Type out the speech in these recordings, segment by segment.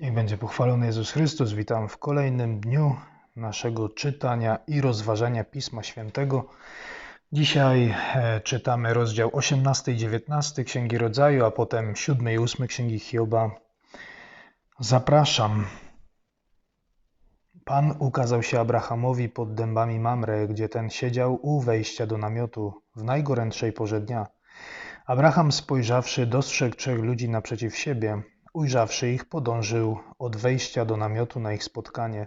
Niech będzie pochwalony Jezus Chrystus. Witam w kolejnym dniu naszego czytania i rozważania Pisma Świętego. Dzisiaj e, czytamy rozdział 18 i 19 Księgi Rodzaju, a potem 7 i 8 Księgi Hioba. Zapraszam. Pan ukazał się Abrahamowi pod dębami Mamre, gdzie ten siedział u wejścia do namiotu w najgorętszej porze dnia. Abraham spojrzawszy, dostrzegł trzech ludzi naprzeciw siebie. Ujrzawszy ich, podążył od wejścia do namiotu na ich spotkanie,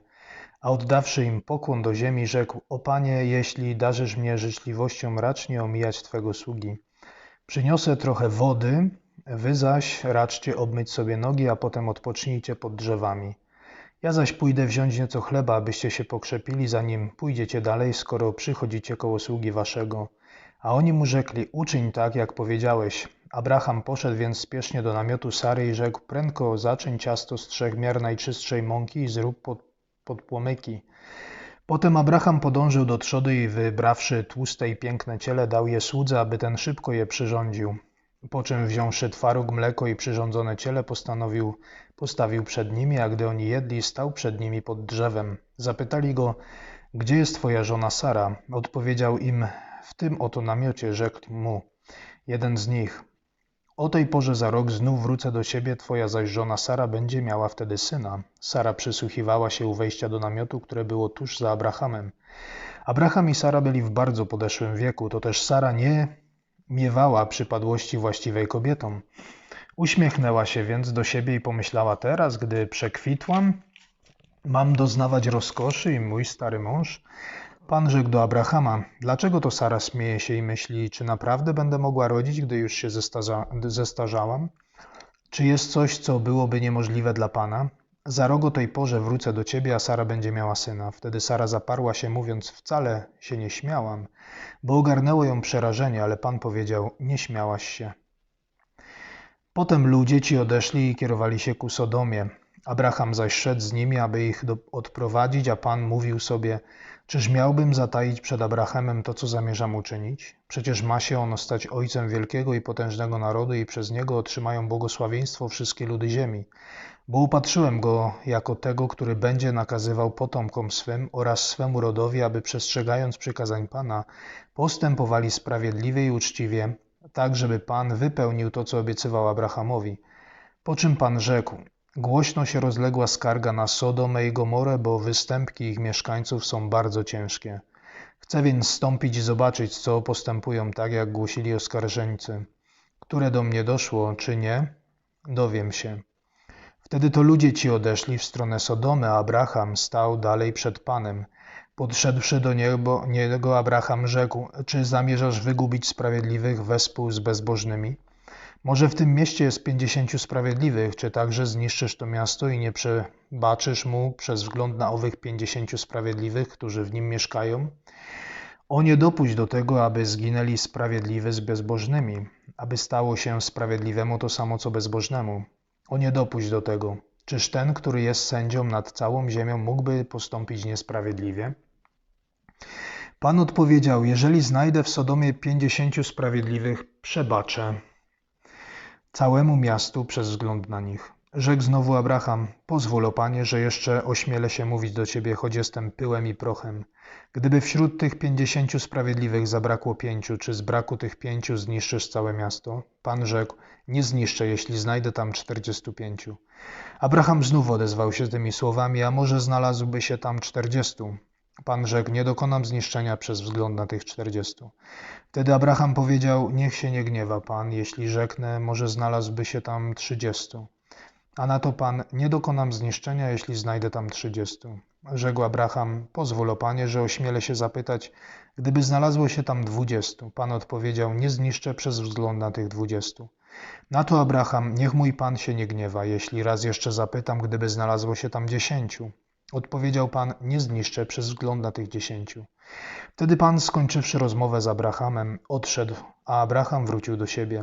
a oddawszy im pokłon do ziemi, rzekł: O panie, jeśli darzysz mnie życzliwością, racz nie omijać twego sługi. Przyniosę trochę wody, wy zaś raczcie obmyć sobie nogi, a potem odpocznijcie pod drzewami. Ja zaś pójdę wziąć nieco chleba, abyście się pokrzepili, zanim pójdziecie dalej, skoro przychodzicie koło sługi waszego. A oni mu rzekli: Uczyń tak, jak powiedziałeś. Abraham poszedł więc spiesznie do namiotu Sary i rzekł: Prędko zaczyń ciasto z trzech miar najczystszej mąki i zrób pod, pod płomyki. Potem Abraham podążył do trzody i wybrawszy tłuste i piękne ciele, dał je słudze, aby ten szybko je przyrządził. Po czym wziąwszy twaróg, mleko i przyrządzone ciele, postanowił, postawił przed nimi, a gdy oni jedli, stał przed nimi pod drzewem. Zapytali go, gdzie jest twoja żona Sara? Odpowiedział im, w tym oto namiocie, rzekł mu jeden z nich. O tej porze za rok znów wrócę do siebie, twoja zaś żona Sara będzie miała wtedy syna. Sara przysłuchiwała się u wejścia do namiotu, które było tuż za Abrahamem. Abraham i Sara byli w bardzo podeszłym wieku, to też Sara nie miewała przypadłości właściwej kobietom. Uśmiechnęła się więc do siebie i pomyślała teraz, gdy przekwitłam, mam doznawać rozkoszy i mój stary mąż Pan rzekł do Abrahama: Dlaczego to Sara śmieje się i myśli, czy naprawdę będę mogła rodzić, gdy już się zestarzałam? Czy jest coś, co byłoby niemożliwe dla Pana? Za rok o tej porze wrócę do ciebie, a Sara będzie miała syna. Wtedy Sara zaparła się, mówiąc: Wcale się nie śmiałam, bo ogarnęło ją przerażenie, ale Pan powiedział: Nie śmiałaś się. Potem ludzie ci odeszli i kierowali się ku Sodomie. Abraham zaś szedł z nimi, aby ich do, odprowadzić, a Pan mówił sobie: Czyż miałbym zataić przed Abrahamem to, co zamierzam uczynić? Przecież ma się ono stać ojcem wielkiego i potężnego narodu, i przez niego otrzymają błogosławieństwo wszystkie ludy ziemi. Bo upatrzyłem go jako tego, który będzie nakazywał potomkom swym oraz swemu rodowi, aby przestrzegając przykazań Pana, postępowali sprawiedliwie i uczciwie, tak żeby Pan wypełnił to, co obiecywał Abrahamowi. Po czym Pan rzekł: Głośno się rozległa skarga na Sodomę i Gomorę, bo występki ich mieszkańców są bardzo ciężkie. Chcę więc stąpić i zobaczyć, co postępują tak, jak głosili oskarżeńcy. Które do mnie doszło, czy nie? Dowiem się. Wtedy to ludzie ci odeszli w stronę Sodomy, a Abraham stał dalej przed Panem. Podszedłszy do niego, niego Abraham rzekł, czy zamierzasz wygubić sprawiedliwych wespół z bezbożnymi? Może w tym mieście jest pięćdziesięciu sprawiedliwych, czy także zniszczysz to miasto i nie przebaczysz mu przez wzgląd na owych pięćdziesięciu sprawiedliwych, którzy w nim mieszkają? O nie dopuść do tego, aby zginęli sprawiedliwi z bezbożnymi, aby stało się sprawiedliwemu to samo co bezbożnemu. O nie dopuść do tego. Czyż ten, który jest sędzią nad całą ziemią, mógłby postąpić niesprawiedliwie? Pan odpowiedział: Jeżeli znajdę w Sodomie pięćdziesięciu sprawiedliwych, przebaczę całemu miastu przez wzgląd na nich. Rzekł znowu Abraham: Pozwól, o panie, że jeszcze ośmielę się mówić do ciebie, choć jestem pyłem i prochem. Gdyby wśród tych pięćdziesięciu sprawiedliwych zabrakło pięciu, czy z braku tych pięciu zniszczysz całe miasto? Pan rzekł: Nie zniszczę, jeśli znajdę tam czterdziestu pięciu. Abraham znów odezwał się tymi słowami: A może znalazłby się tam czterdziestu? Pan rzekł: Nie dokonam zniszczenia przez wzgląd na tych czterdziestu. Wtedy Abraham powiedział: Niech się nie gniewa Pan, jeśli rzeknę, może znalazłby się tam trzydziestu. A na to Pan: Nie dokonam zniszczenia, jeśli znajdę tam trzydziestu. Rzekł Abraham: Pozwól, Panie, że ośmielę się zapytać, gdyby znalazło się tam dwudziestu. Pan odpowiedział: Nie zniszczę przez wzgląd na tych dwudziestu. Na to Abraham: Niech mój Pan się nie gniewa, jeśli raz jeszcze zapytam, gdyby znalazło się tam dziesięciu. Odpowiedział Pan: Nie zniszczę przez wzgląd na tych dziesięciu. Wtedy Pan, skończywszy rozmowę z Abrahamem, odszedł, a Abraham wrócił do siebie.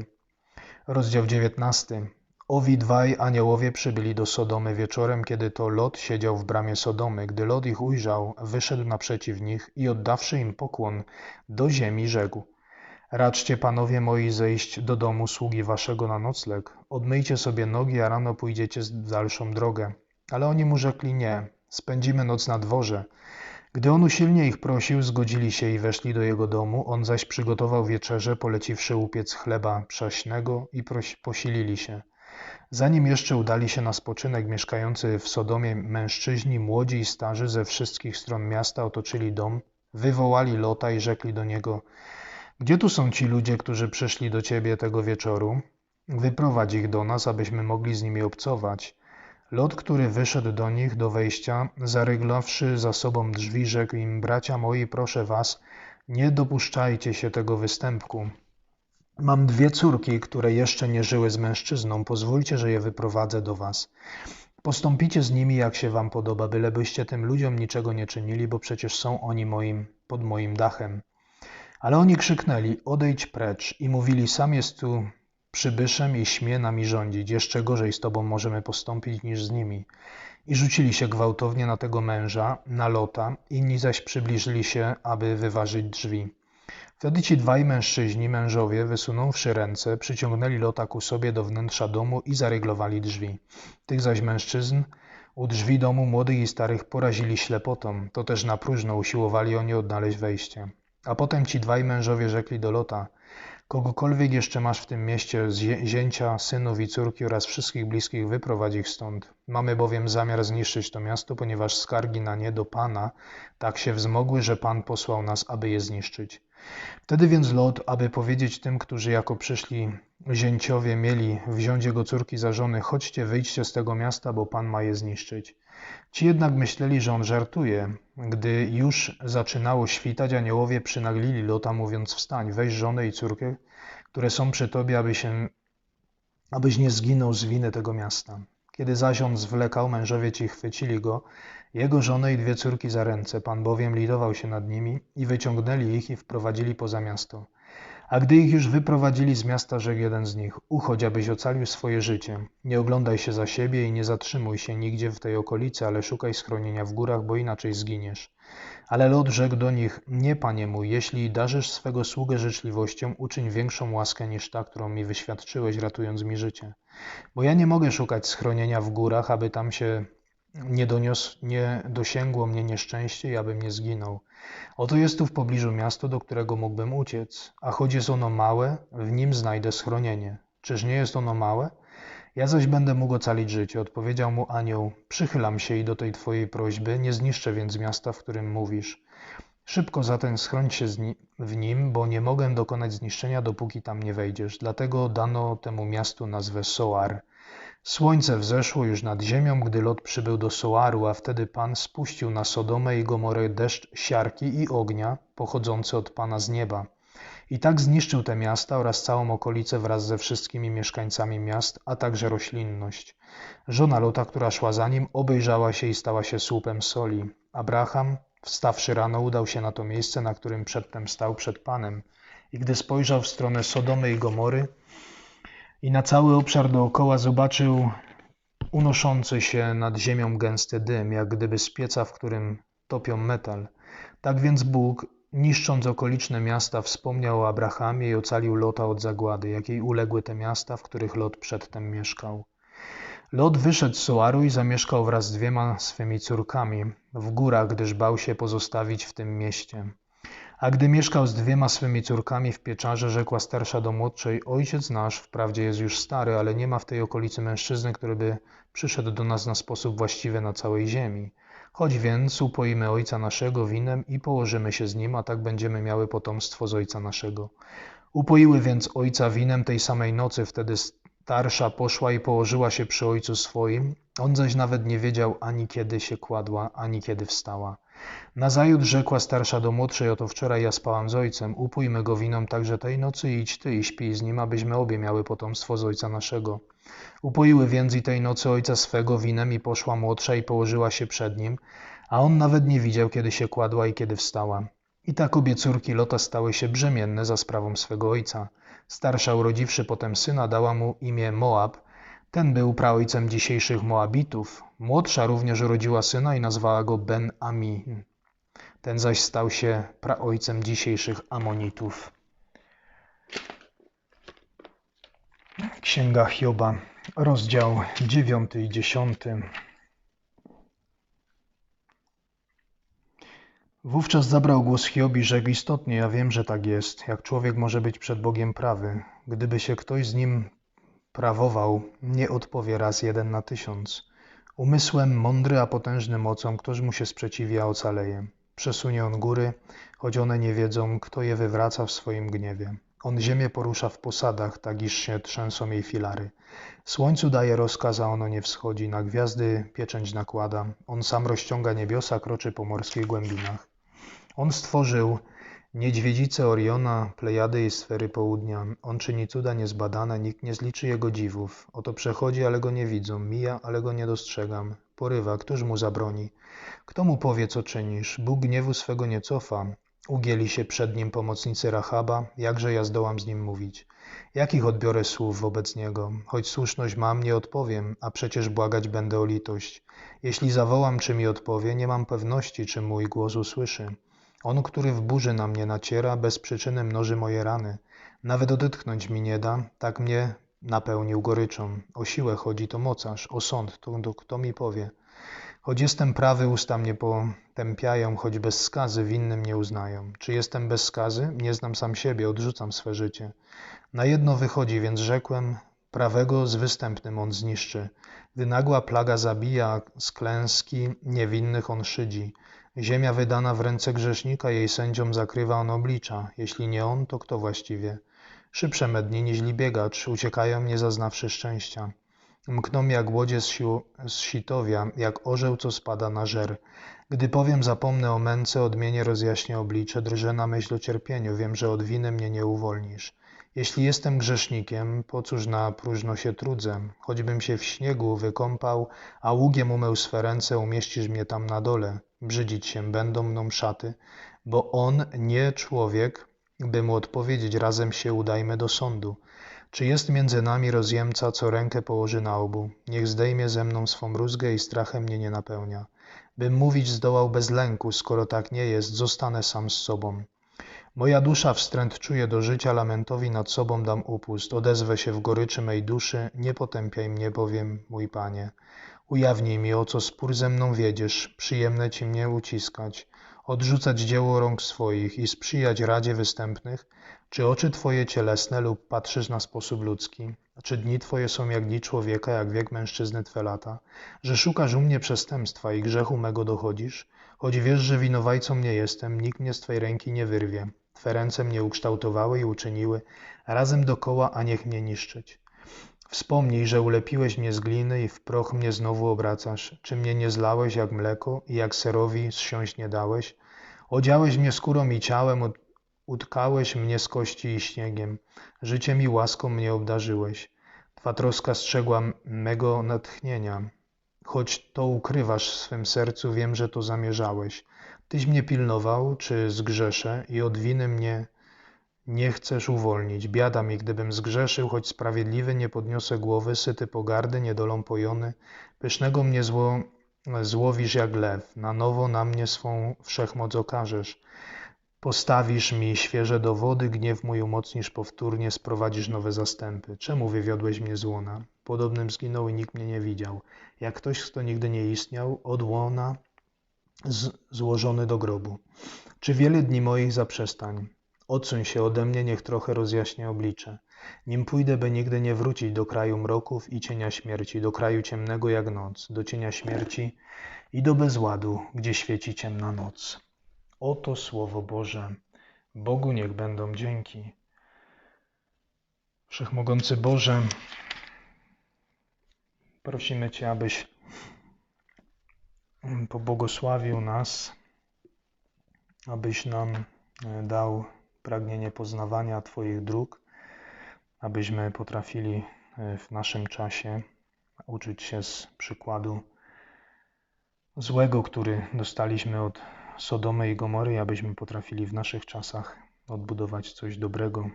Rozdział 19. Owi dwaj aniołowie przybyli do Sodomy wieczorem, kiedy to Lot siedział w bramie Sodomy. Gdy Lot ich ujrzał, wyszedł naprzeciw nich i oddawszy im pokłon do ziemi, rzekł: Raczcie, panowie moi, zejść do domu sługi waszego na nocleg. Odmyjcie sobie nogi, a rano pójdziecie w dalszą drogę. Ale oni mu rzekli nie, spędzimy noc na dworze. Gdy on usilnie ich prosił, zgodzili się i weszli do jego domu. On zaś przygotował wieczerze, poleciwszy upiec chleba przaśnego i posilili się. Zanim jeszcze udali się na spoczynek, mieszkający w Sodomie mężczyźni, młodzi i starzy ze wszystkich stron miasta otoczyli dom, wywołali Lota i rzekli do niego: Gdzie tu są ci ludzie, którzy przyszli do ciebie tego wieczoru? Wyprowadź ich do nas, abyśmy mogli z nimi obcować. Lot, który wyszedł do nich do wejścia, zaryglawszy za sobą drzwi, rzekł im: Bracia moi, proszę was, nie dopuszczajcie się tego występku. Mam dwie córki, które jeszcze nie żyły z mężczyzną. Pozwólcie, że je wyprowadzę do was. Postąpicie z nimi, jak się wam podoba, bylebyście tym ludziom niczego nie czynili, bo przecież są oni moim, pod moim dachem. Ale oni krzyknęli: Odejdź precz, i mówili: Sam jest tu przybyszem i śmie nami rządzić. Jeszcze gorzej z tobą możemy postąpić niż z nimi. I rzucili się gwałtownie na tego męża, na lota, inni zaś przybliżyli się, aby wyważyć drzwi. Wtedy ci dwaj mężczyźni, mężowie, wysunąwszy ręce, przyciągnęli Lota ku sobie do wnętrza domu i zaryglowali drzwi. Tych zaś mężczyzn u drzwi domu młodych i starych porazili ślepotą, to też na próżno usiłowali oni odnaleźć wejście. A potem ci dwaj mężowie rzekli do Lota, kogokolwiek jeszcze masz w tym mieście, zięcia, synów i córki oraz wszystkich bliskich, wyprowadź ich stąd. Mamy bowiem zamiar zniszczyć to miasto, ponieważ skargi na nie do Pana tak się wzmogły, że Pan posłał nas, aby je zniszczyć. Wtedy więc Lot, aby powiedzieć tym, którzy jako przyszli zięciowie mieli wziąć jego córki za żony, chodźcie, wyjdźcie z tego miasta, bo Pan ma je zniszczyć. Ci jednak myśleli, że on żartuje. Gdy już zaczynało świtać, aniołowie przynaglili Lota, mówiąc wstań, weź żonę i córkę, które są przy tobie, aby się, abyś nie zginął z winy tego miasta. Kiedy zaś on zwlekał, mężowie ci chwycili go, jego żonę i dwie córki za ręce. Pan bowiem litował się nad nimi i wyciągnęli ich i wprowadzili poza miasto. A gdy ich już wyprowadzili z miasta, rzekł jeden z nich: Uchodź, abyś ocalił swoje życie. Nie oglądaj się za siebie i nie zatrzymuj się nigdzie w tej okolicy, ale szukaj schronienia w górach, bo inaczej zginiesz. Ale Lot rzekł do nich: Nie, panie mój, jeśli darzysz swego sługę życzliwością, uczyń większą łaskę niż ta, którą mi wyświadczyłeś, ratując mi życie. Bo ja nie mogę szukać schronienia w górach, aby tam się nie, donios, nie dosięgło mnie nieszczęście i abym nie zginął. Oto jest tu w pobliżu miasto, do którego mógłbym uciec, a choć jest ono małe, w nim znajdę schronienie. Czyż nie jest ono małe? Ja zaś będę mógł ocalić życie. Odpowiedział mu anioł, przychylam się i do tej twojej prośby, nie zniszczę więc miasta, w którym mówisz. Szybko zatem schroń się w nim, bo nie mogę dokonać zniszczenia, dopóki tam nie wejdziesz. Dlatego dano temu miastu nazwę Soar. Słońce wzeszło już nad ziemią, gdy Lot przybył do Soaru, a wtedy Pan spuścił na Sodomę i Gomorę deszcz siarki i ognia pochodzący od Pana z nieba. I tak zniszczył te miasta oraz całą okolicę wraz ze wszystkimi mieszkańcami miast, a także roślinność. Żona Lota, która szła za nim, obejrzała się i stała się słupem soli. Abraham, wstawszy rano, udał się na to miejsce, na którym przedtem stał przed Panem. I gdy spojrzał w stronę Sodomy i Gomory, i na cały obszar dookoła zobaczył unoszący się nad ziemią gęsty dym, jak gdyby z pieca, w którym topią metal. Tak więc Bóg, niszcząc okoliczne miasta, wspomniał o Abrahamie i ocalił Lota od zagłady, jakiej uległy te miasta, w których Lot przedtem mieszkał. Lot wyszedł z Soaru i zamieszkał wraz z dwiema swymi córkami w górach, gdyż bał się pozostawić w tym mieście. A gdy mieszkał z dwiema swymi córkami w pieczarze, rzekła starsza do młodszej: Ojciec nasz wprawdzie jest już stary, ale nie ma w tej okolicy mężczyzny, który by przyszedł do nas na sposób właściwy na całej ziemi. Chodź więc, upoimy ojca naszego winem i położymy się z nim, a tak będziemy miały potomstwo z ojca naszego. Upoiły więc ojca winem tej samej nocy, wtedy starsza poszła i położyła się przy ojcu swoim. On zaś nawet nie wiedział ani kiedy się kładła, ani kiedy wstała. Nazajutrz rzekła starsza do młodszej, oto wczoraj ja spałam z ojcem, upójmy go winą także tej nocy i idź ty i śpij z nim, abyśmy obie miały potomstwo z ojca naszego. Upoiły więc i tej nocy ojca swego winem i poszła młodsza i położyła się przed nim, a on nawet nie widział, kiedy się kładła i kiedy wstała. I tak obie córki Lota stały się brzemienne za sprawą swego ojca. Starsza urodziwszy potem syna dała mu imię Moab, ten był praojcem dzisiejszych Moabitów. Młodsza również urodziła syna i nazwała go Ben-Ami. Ten zaś stał się praojcem dzisiejszych Amonitów. Księga Hioba, rozdział 9 i 10. Wówczas zabrał głos Hiob i rzekł istotnie, ja wiem, że tak jest, jak człowiek może być przed Bogiem prawy. Gdyby się ktoś z nim prawował, nie odpowie raz jeden na tysiąc. Umysłem mądry, a potężny mocą, ktoś mu się sprzeciwia, ocaleje. Przesunie on góry, choć one nie wiedzą, kto je wywraca w swoim gniewie. On ziemię porusza w posadach, tak iż się trzęsą jej filary. Słońcu daje rozkaz, a ono nie wschodzi, na gwiazdy pieczęć nakłada. On sam rozciąga niebiosa, kroczy po morskich głębinach. On stworzył niedźwiedzice Oriona, Plejady i sfery południa. On czyni cuda niezbadane, nikt nie zliczy jego dziwów. Oto przechodzi, ale go nie widzą, mija, ale go nie dostrzegam. Porywa, któż mu zabroni? Kto mu powie, co czynisz? Bóg gniewu swego nie cofa. Ugięli się przed nim pomocnicy Rahaba, jakże ja zdołam z nim mówić? Jakich odbiorę słów wobec niego? Choć słuszność mam, nie odpowiem, a przecież błagać będę o litość. Jeśli zawołam, czy mi odpowie, nie mam pewności, czy mój głos usłyszy. On, który w burzy na mnie naciera, bez przyczyny mnoży moje rany. Nawet odetchnąć mi nie da, tak mnie napełnił goryczą. O siłę chodzi to mocarz, o sąd to, to kto mi powie. Choć jestem prawy, usta mnie potępiają, choć bez skazy winnym nie uznają. Czy jestem bez skazy? Nie znam sam siebie, odrzucam swe życie. Na jedno wychodzi, więc rzekłem, prawego z występnym on zniszczy. Gdy nagła plaga zabija, z klęski niewinnych on szydzi. Ziemia wydana w ręce grzesznika, jej sędziom zakrywa on oblicza. Jeśli nie on, to kto właściwie? Szybsze medni niźli biegacz, uciekają nie zaznawszy szczęścia. Mkną jak łodzie z, sił, z sitowia, jak orzeł, co spada na żer. Gdy powiem, zapomnę o męce, odmienię rozjaśnię oblicze, drżę na myśl o cierpieniu, wiem, że od winy mnie nie uwolnisz. Jeśli jestem grzesznikiem, po cóż na próżno się trudzę? Choćbym się w śniegu wykąpał, a ługiem umył swe ręce, umieścisz mnie tam na dole. Brzydzić się będą mną szaty, bo on nie człowiek, by mu odpowiedzieć, razem się udajmy do sądu. Czy jest między nami rozjemca, co rękę położy na obu? Niech zdejmie ze mną swą rózgę i strachem mnie nie napełnia. Bym mówić zdołał bez lęku, skoro tak nie jest, zostanę sam z sobą. Moja dusza wstręt czuje do życia, lamentowi nad sobą dam upust. Odezwę się w goryczy mej duszy, nie potępiaj mnie, bowiem, mój Panie. Ujawnij mi, o co spór ze mną wiedziesz, przyjemne ci mnie uciskać, odrzucać dzieło rąk swoich i sprzyjać radzie występnych, czy oczy Twoje cielesne lub patrzysz na sposób ludzki? Czy dni Twoje są jak dni człowieka, jak wiek mężczyzny Twe lata? Że szukasz u mnie przestępstwa i grzechu mego dochodzisz? Choć wiesz, że winowajcą nie jestem, nikt mnie z Twej ręki nie wyrwie. Twe ręce mnie ukształtowały i uczyniły, razem dokoła, a niech mnie niszczyć. Wspomnij, że ulepiłeś mnie z gliny i w proch mnie znowu obracasz. Czy mnie nie zlałeś jak mleko i jak serowi zsiąść nie dałeś? Odziałeś mnie skórą i ciałem, utkałeś mnie z kości i śniegiem. Życiem i łaską mnie obdarzyłeś. Twa troska strzegła mego natchnienia. Choć to ukrywasz w swym sercu, wiem, że to zamierzałeś. Tyś mnie pilnował, czy zgrzeszę i od winy mnie nie chcesz uwolnić. Biada mi, gdybym zgrzeszył, choć sprawiedliwy nie podniosę głowy, syty pogardy, niedolą pojony. Pysznego mnie zło, złowisz jak lew, na nowo na mnie swą wszechmoc okażesz. Postawisz mi świeże dowody, gniew mój umocnisz powtórnie, sprowadzisz nowe zastępy. Czemu wywiodłeś mnie z łona? Podobnym zginął i nikt mnie nie widział. Jak ktoś, kto nigdy nie istniał, od łona złożony do grobu. Czy wiele dni moich zaprzestań? Odsuń się ode mnie, niech trochę rozjaśnię oblicze. Nim pójdę, by nigdy nie wrócić do kraju mroków i cienia śmierci, do kraju ciemnego jak noc, do cienia śmierci i do bezładu, gdzie świeci ciemna noc. Oto Słowo Boże. Bogu niech będą dzięki. Wszechmogący Boże, prosimy Cię, abyś pobłogosławił nas, abyś nam e, dał pragnienie poznawania Twoich dróg, abyśmy potrafili e, w naszym czasie uczyć się z przykładu złego, który dostaliśmy od Sodomy i Gomory, abyśmy potrafili w naszych czasach odbudować coś dobrego.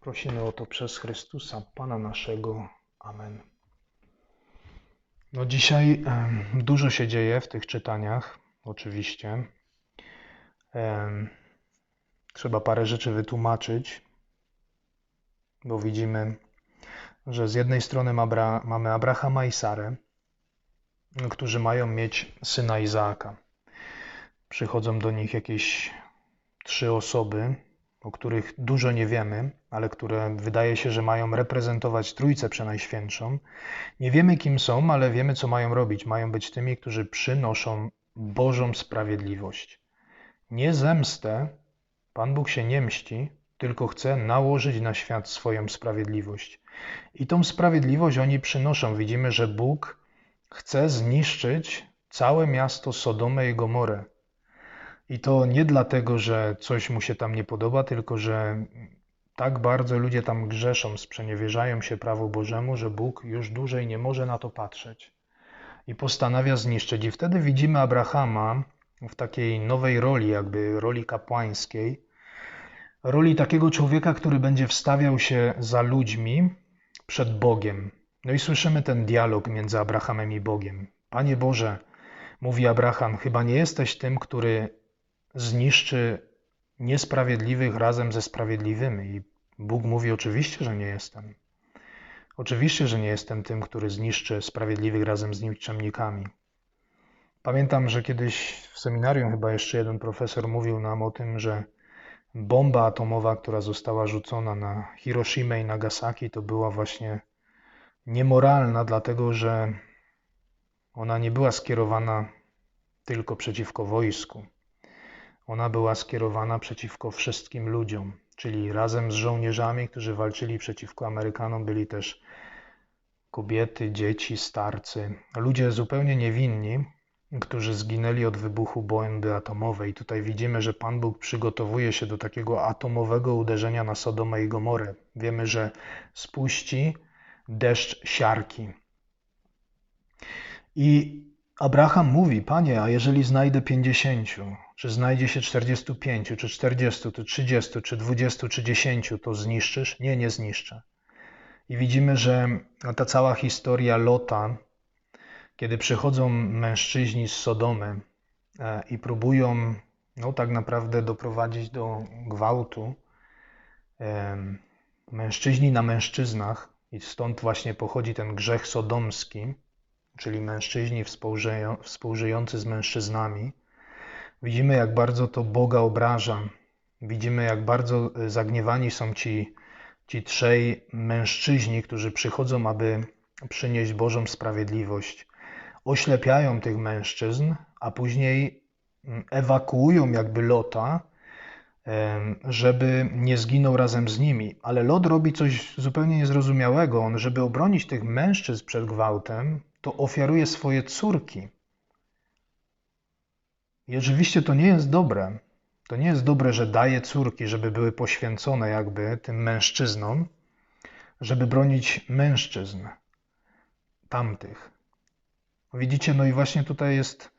Prosimy o to przez Chrystusa, Pana naszego. Amen. No dzisiaj dużo się dzieje w tych czytaniach, oczywiście. trzeba parę rzeczy wytłumaczyć, bo widzimy, że z jednej strony mamy Abrahama i Sarę, którzy mają mieć syna Izaaka. Przychodzą do nich jakieś trzy osoby, o których dużo nie wiemy, ale które wydaje się, że mają reprezentować Trójcę Przenajświętszą. Nie wiemy, kim są, ale wiemy, co mają robić. Mają być tymi, którzy przynoszą Bożą sprawiedliwość. Nie zemstę, Pan Bóg się nie mści, tylko chce nałożyć na świat swoją sprawiedliwość. I tą sprawiedliwość oni przynoszą. Widzimy, że Bóg chce zniszczyć całe miasto Sodomę i Gomorę. I to nie dlatego, że coś mu się tam nie podoba, tylko że tak bardzo ludzie tam grzeszą, sprzeniewierzają się prawu Bożemu, że Bóg już dłużej nie może na to patrzeć i postanawia zniszczyć. I wtedy widzimy Abrahama w takiej nowej roli, jakby roli kapłańskiej, roli takiego człowieka, który będzie wstawiał się za ludźmi przed Bogiem. No i słyszymy ten dialog między Abrahamem i Bogiem. Panie Boże, mówi Abraham, chyba nie jesteś tym, który zniszczy niesprawiedliwych razem ze sprawiedliwymi. I Bóg mówi: Oczywiście, że nie jestem. Oczywiście, że nie jestem tym, który zniszczy sprawiedliwych razem z nikczemnikami. Pamiętam, że kiedyś w seminarium chyba jeszcze jeden profesor mówił nam o tym, że bomba atomowa, która została rzucona na Hiroshima i Nagasaki, to była właśnie niemoralna, dlatego że ona nie była skierowana tylko przeciwko wojsku. Ona była skierowana przeciwko wszystkim ludziom, czyli razem z żołnierzami, którzy walczyli przeciwko Amerykanom, byli też kobiety, dzieci, starcy, ludzie zupełnie niewinni, którzy zginęli od wybuchu bomby atomowej. Tutaj widzimy, że Pan Bóg przygotowuje się do takiego atomowego uderzenia na Sodomę i Gomorę. Wiemy, że spuści deszcz siarki. I Abraham mówi: Panie, a jeżeli znajdę pięćdziesięciu, czy znajdzie się czterdziestu pięciu, czy czterdziestu, czy trzydziestu, czy dwudziestu, czy dziesięciu, to zniszczysz? Nie, nie zniszczę. I widzimy, że ta cała historia Lota, kiedy przychodzą mężczyźni z Sodomy e, i próbują no, tak naprawdę doprowadzić do gwałtu, mężczyźni na mężczyznach, i stąd właśnie pochodzi ten grzech sodomski, czyli mężczyźni współżyjący z mężczyznami, widzimy, jak bardzo to Boga obraża. Widzimy, jak bardzo e, zagniewani są ci, ci trzej mężczyźni, którzy przychodzą, aby przynieść Bożą sprawiedliwość. Oślepiają tych mężczyzn, a później mm, ewakuują jakby Lota, żeby nie zginął razem z nimi. Ale Lot robi coś zupełnie niezrozumiałego. On, żeby obronić tych mężczyzn przed gwałtem, to ofiaruje swoje córki. I oczywiście to nie jest dobre. To nie jest dobre, że daje córki, żeby były poświęcone jakby tym mężczyznom, żeby bronić mężczyzn tamtych. Widzicie, no i właśnie tutaj jest.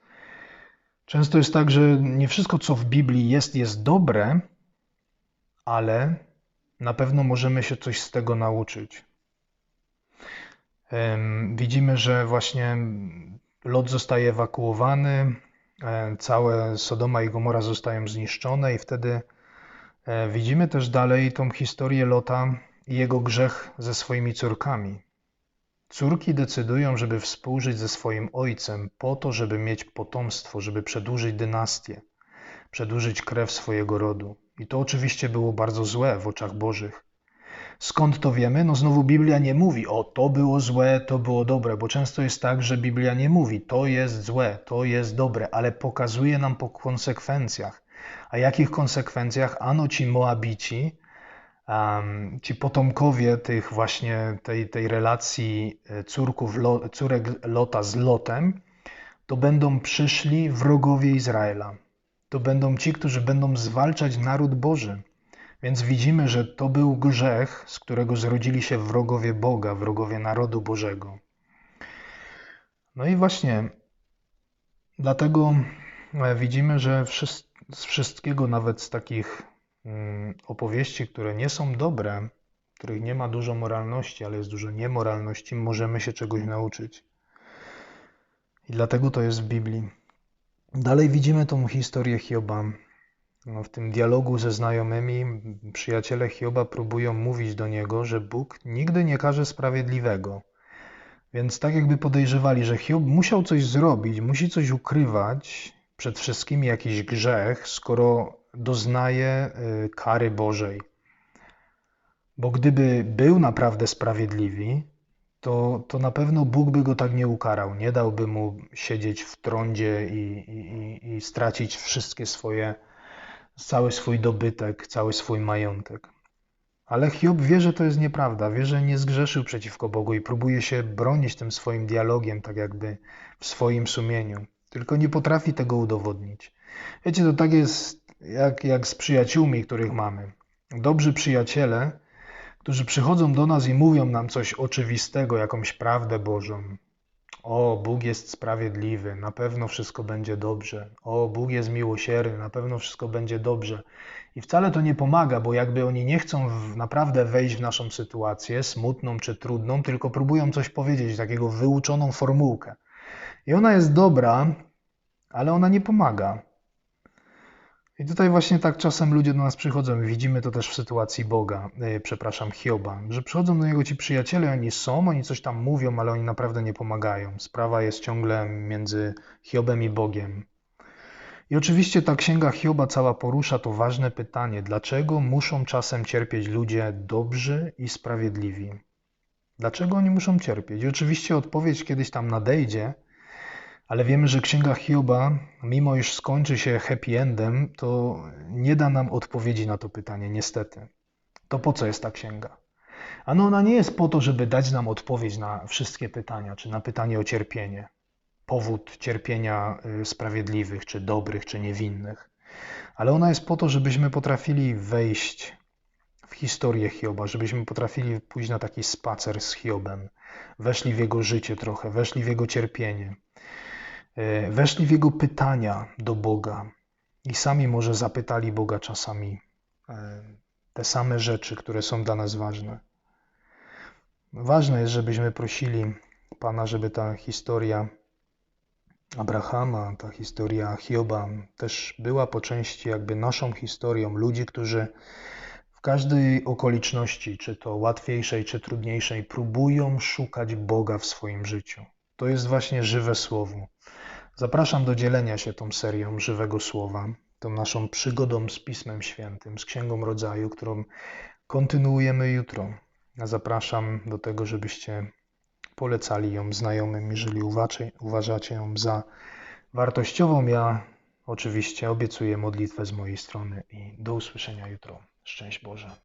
Często jest tak, że nie wszystko, co w Biblii jest, jest dobre, ale na pewno możemy się coś z tego nauczyć. Widzimy, że właśnie Lot zostaje ewakuowany, e, całe Sodoma i Gomora zostają zniszczone, i wtedy e, widzimy też dalej tą historię Lota i jego grzech ze swoimi córkami. Córki decydują, żeby współżyć ze swoim ojcem po to, żeby mieć potomstwo, żeby przedłużyć dynastię, przedłużyć krew swojego rodu. I to oczywiście było bardzo złe w oczach Bożych. Skąd to wiemy? No znowu Biblia nie mówi, o to było złe, to było dobre, bo często jest tak, że Biblia nie mówi, to jest złe, to jest dobre, ale pokazuje nam po konsekwencjach. A jakich konsekwencjach? Ano ci Moabici, um, ci potomkowie tych właśnie tej, tej relacji e, córków, córek Lota z Lotem, to będą przyszli wrogowie Izraela. To będą ci, którzy będą zwalczać naród Boży. Więc widzimy, że to był grzech, z którego zrodzili się wrogowie Boga, wrogowie narodu Bożego. No i właśnie dlatego e, widzimy, że z wszystkiego, nawet z takich mm, opowieści, które nie są dobre, których nie ma dużo moralności, ale jest dużo niemoralności, możemy się czegoś nauczyć. I dlatego to jest w Biblii. Dalej widzimy tą historię Hioba, w tym dialogu ze znajomymi przyjaciele Hioba próbują mówić do niego, że Bóg nigdy nie każe sprawiedliwego. Więc tak jakby podejrzewali, że Hiob musiał coś zrobić, musi coś ukrywać, przed wszystkimi jakiś grzech, skoro doznaje y, kary Bożej. Bo gdyby był naprawdę sprawiedliwy, to, to na pewno Bóg by go tak nie ukarał. Nie dałby mu siedzieć w trądzie i, i, i stracić wszystkie swoje, cały swój dobytek, cały swój majątek. Ale Hiob wie, że to jest nieprawda, wie, że nie zgrzeszył przeciwko Bogu i próbuje się bronić tym swoim dialogiem, tak jakby w swoim sumieniu. Tylko nie potrafi tego udowodnić. Wiecie, to tak jest jak, jak z przyjaciółmi, których mamy. Dobrzy przyjaciele którzy przychodzą do nas i mówią nam coś oczywistego, jakąś prawdę Bożą. O, Bóg jest sprawiedliwy, na pewno wszystko będzie dobrze. O, Bóg jest miłosierny, na pewno wszystko będzie dobrze. I wcale to nie pomaga, bo jakby oni nie chcą naprawdę wejść w naszą sytuację, smutną czy trudną, tylko próbują coś powiedzieć, takiego wyuczoną formułkę. I ona jest dobra, ale ona nie pomaga. I tutaj właśnie tak czasem ludzie do nas przychodzą widzimy to też w sytuacji Boga, yy, przepraszam, Hioba, że przychodzą do niego ci przyjaciele, oni są, oni coś tam mówią, ale oni naprawdę nie pomagają. Sprawa jest ciągle między Hiobem i Bogiem. I oczywiście ta księga Hioba cała porusza to ważne pytanie, dlaczego muszą czasem cierpieć ludzie dobrzy i sprawiedliwi? Dlaczego oni muszą cierpieć? I oczywiście odpowiedź kiedyś tam nadejdzie, ale wiemy, że księga Hioba, mimo iż skończy się happy endem, to nie da nam odpowiedzi na to pytanie, niestety. To po co jest ta księga? Ano ona nie jest po to, żeby dać nam odpowiedź na wszystkie pytania, czy na pytanie o cierpienie, powód cierpienia y, sprawiedliwych, czy dobrych, czy niewinnych. Ale ona jest po to, żebyśmy potrafili wejść w historię Hioba, żebyśmy potrafili pójść na taki spacer z Hiobem, weszli w jego życie trochę, weszli w jego cierpienie weszli w jego pytania do Boga i sami może zapytali Boga czasami e, te same rzeczy, które są dla nas ważne. Ważne jest, żebyśmy prosili Pana, żeby ta historia Abrahama, ta historia Hioba też była po części jakby naszą historią ludzi, którzy w każdej okoliczności, czy to łatwiejszej, czy trudniejszej, próbują szukać Boga w swoim życiu. To jest właśnie żywe słowo. Zapraszam do dzielenia się tą serią żywego słowa, tą naszą przygodą z Pismem Świętym, z Księgą Rodzaju, którą kontynuujemy jutro. Zapraszam do tego, żebyście polecali ją znajomym, jeżeli uważacie ją za wartościową. Ja oczywiście obiecuję modlitwę z mojej strony i do usłyszenia jutro. Szczęść Boże.